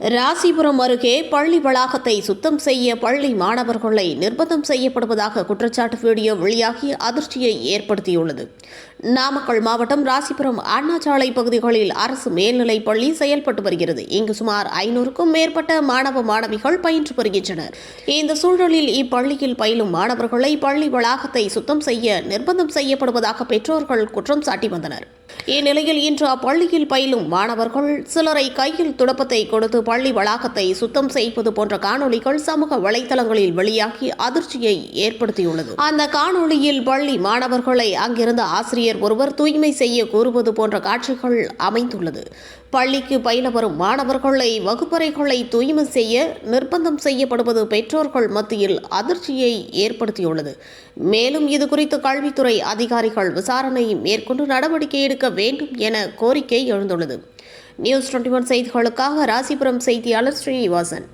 ராசிபுரம் அருகே பள்ளி வளாகத்தை சுத்தம் செய்ய பள்ளி மாணவர்களை நிர்பந்தம் செய்யப்படுவதாக குற்றச்சாட்டு வீடியோ வெளியாகி அதிர்ச்சியை ஏற்படுத்தியுள்ளது. நாமக்கல் மாவட்டம் ராசிபுரம் அண்ணாச்சாலை பகுதிகளில் அரசு மேல்நிலைப் பள்ளி செயல்பட்டு வருகிறது. இங்கு சுமார் ஐநூறுக்கும் மேற்பட்ட மாணவ மாணவிகள் பயின்று வருகின்றனர். இந்த சூழலில் இப்பள்ளியில் பயிலும் மாணவர்களை பள்ளி வளாகத்தை சுத்தம் செய்ய நிர்பந்தம் செய்யப்படுவதாக பெற்றோர்கள் குற்றம் சாட்டி வந்தனர். இந்நிலையில் இன்று அப்பள்ளியில் பயிலும் மாணவர்கள் சிலரை கையில் துடப்பத்தை கொடுத்து பள்ளி வளாகத்தை சுத்தம் செய்வது போன்ற காணொளிகள் சமூக வலைதளங்களில் வெளியாகி அதிர்ச்சியை ஏற்படுத்தியுள்ளது. அந்த காணொளியில் பள்ளி மாணவர்களை அங்கிருந்த ஆசிரியர் ஒருவர் தூய்மை செய்ய கூறுவது போன்ற காட்சிகள் அமைந்துள்ளது. பள்ளிக்கு பயில வரும் மாணவர்களை வகுப்பறைகளை தூய்மை செய்ய நிர்பந்தம் செய்யப்படுவது பெற்றோர்கள் மத்தியில் அதிர்ச்சியை ஏற்படுத்தியுள்ளது. மேலும் இது குறித்து கல்வித்துறை அதிகாரிகள் விசாரணை மேற்கொண்டு நடவடிக்கை எடுக்க வேண்டும் என கோரிக்கை எழுந்துள்ளது. நியூஸ் டுவெண்ட்டி ஒன் செய்திகளுக்காக ராசிபுரம் செய்தியாளர் ஸ்ரீனிவாசன்.